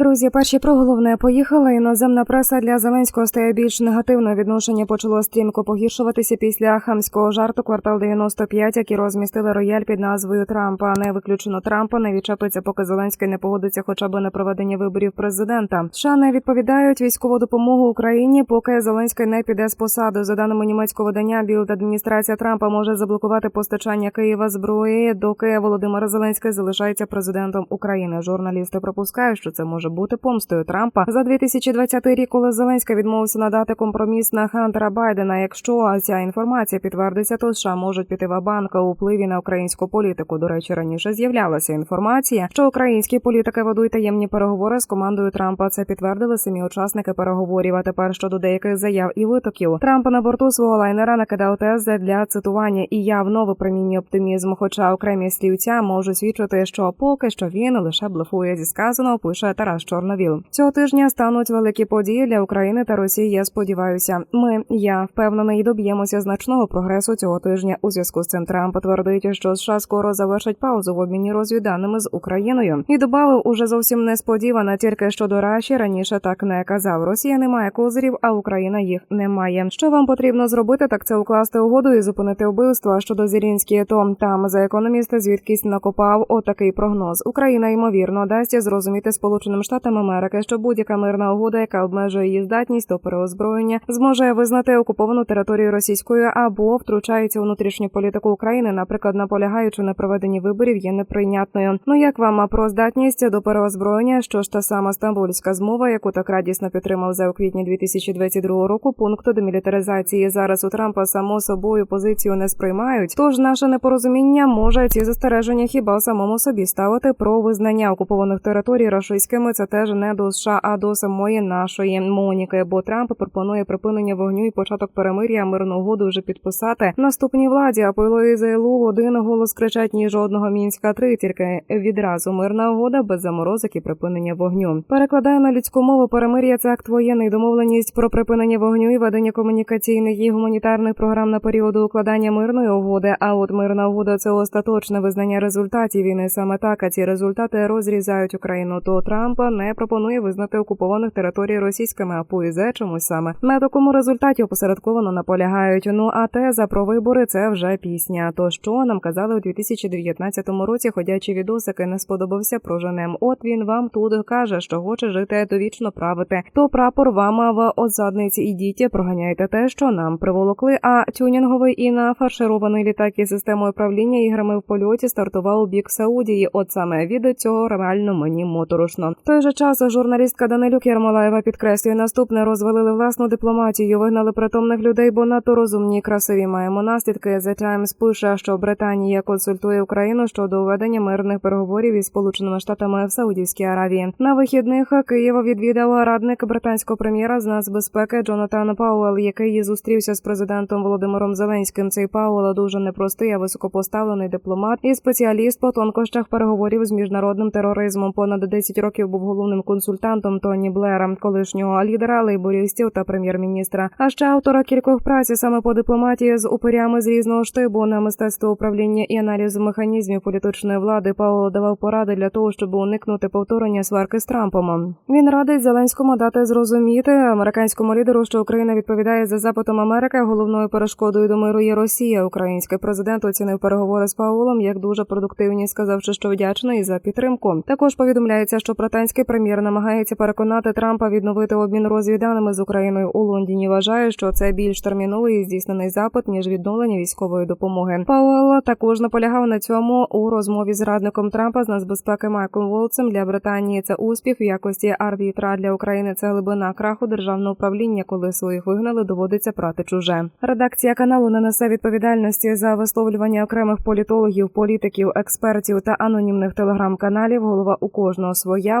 Друзі, перші про головне поїхали. Іноземна преса для Зеленського стає більш негативно. Відношення почало стрімко погіршуватися після хамського жарту квартал 95, які розмістили рояль під назвою Трампа. Не виключено Трампа не відчепиться, поки Зеленський не погодиться хоча б на проведення виборів президента. США не відповідають військову допомогу Україні, поки Зеленський не піде з посади. За даними німецького видання, Білд адміністрація Трампа може заблокувати постачання Києва зброї, доки Володимир Зеленський залишається президентом України. Журналісти припускають, що це може бути помстою Трампа за 2020 рік, коли Зеленський відмовився надати компроміс на Хантера Байдена. Якщо ця інформація підтвердиться, то США можуть піти в банка у впливі на українську політику. До речі, раніше з'являлася інформація, що українські політики ведуть таємні переговори з командою Трампа. Це підтвердили самі учасники переговорів. А тепер щодо деяких заяв і витоків Трампа на борту свого лайнера накидав тези для цитування і явно випромінює оптимізм. Хоча окремі слівця можуть свідчити, що поки що він лише блефує зі сказаного, пише Тарас Чорновіл. Цього тижня стануть великі події для України та Росії. Я сподіваюся, ми я впевнений, доб'ємося значного прогресу цього тижня. У зв'язку з цим Трамп твердить, що США скоро завершать паузу в обміні розвідданими з Україною і додав уже зовсім несподівано, тільки щодо Раші раніше так не казав. Росія не має козирів, а Україна їх не має. Що вам потрібно зробити, так це укласти угоду і зупинити вбивство. А щодо Зелінської, то там за економіста звідкись накопав отакий прогноз. Україна ймовірно дасть зрозуміти Сполученим Штатам Америки, що будь-яка мирна угода, яка обмежує її здатність до переозброєння, зможе визнати окуповану територію російською або втручається у внутрішню політику України, наприклад, наполягаючи на проведенні виборів, є неприйнятною. Ну як вам про здатність до переозброєння? Що ж та сама стамбульська змова, яку так радісно підтримав за у квітні 2022 року, пункту демілітаризації зараз у Трампа само собою позицію не сприймають. Тож наше непорозуміння може ці застереження хіба самому собі ставити про визнання окупованих територій рашистськими. Це теж не до США, а до самої нашої Моніки. Бо Трамп пропонує припинення вогню і початок перемир'я мирну угоду вже підписати наступній владі. А ЗЛУ один голос кричать ні жодного мінська три тільки відразу мирна угода без заморозок і припинення вогню. Перекладаю на людську мову перемир'я це акт воєнний домовленість про припинення вогню і ведення комунікаційних і гуманітарних програм на періоду укладання мирної угоди. А от мирна угода це остаточне визнання результатів війни. Саме так а ці результати розрізають Україну. То Трампа не пропонує визнати окупованих територій російськими, а поїзе чомусь саме на такому результаті опосередковано наполягають. Ну а теза про вибори це вже пісня. То що нам казали у 2019 році? Ходячі відосики не сподобався проженем. От він вам тут каже, що хоче жити довічно правити. То прапор вам в озадниці ідіть, проганяйте те, що нам приволокли. А тюнінговий і нафарширований літак із системою управління іграми в польоті стартував у бік Саудії. От саме від цього реально мені моторошно. Той же час журналістка Данилюк Ярмолаєва підкреслює наступне: розвалили власну дипломатію, вигнали притомних людей, бо надто розумні і красиві маємо наслідки. The Times пише, що Британія консультує Україну щодо уведення мирних переговорів із Сполученими Штатами в Саудівській Аравії. На вихідних Києва відвідав радник британського прем'єра з нацбезпеки Джонатан Пауел, який зустрівся з президентом Володимиром Зеленським. Цей Пауел дуже непростий, а високопоставлений дипломат і спеціаліст по тонкощах переговорів з міжнародним тероризмом. Понад 10 років був головним консультантом Тоні Блера, колишнього лідера лейбористів та прем'єр-міністра. А ще автора кількох праць саме по дипломатії з упирями з різного штибу на мистецтво управління і аналізу механізмів політичної влади. Пауел давав поради для того, щоб уникнути повторення сварки з Трампом. Він радить Зеленському дати зрозуміти американському лідеру, що Україна відповідає за запитом Америки. Головною перешкодою до миру є Росія. Український президент оцінив переговори з Паулом як дуже продуктивні, сказавши, що вдячний за підтримку. Також повідомляється, що британський прем'єр намагається переконати Трампа відновити обмін розвідданими з Україною у Лондоні. Вважає, що це більш терміновий і здійснений запит ніж відновлення військової допомоги. Пауел також наполягав на цьому у розмові з радником Трампа з нацбезпеки Майком Волцем для Британії. Це успіх в якості арбітра для України. Це глибина краху державного управління, коли своїх вигнали, доводиться прати чуже. Редакція каналу не несе відповідальності за висловлювання окремих політологів, політиків, експертів та анонімних телеграм-каналів. Голова у кожного своя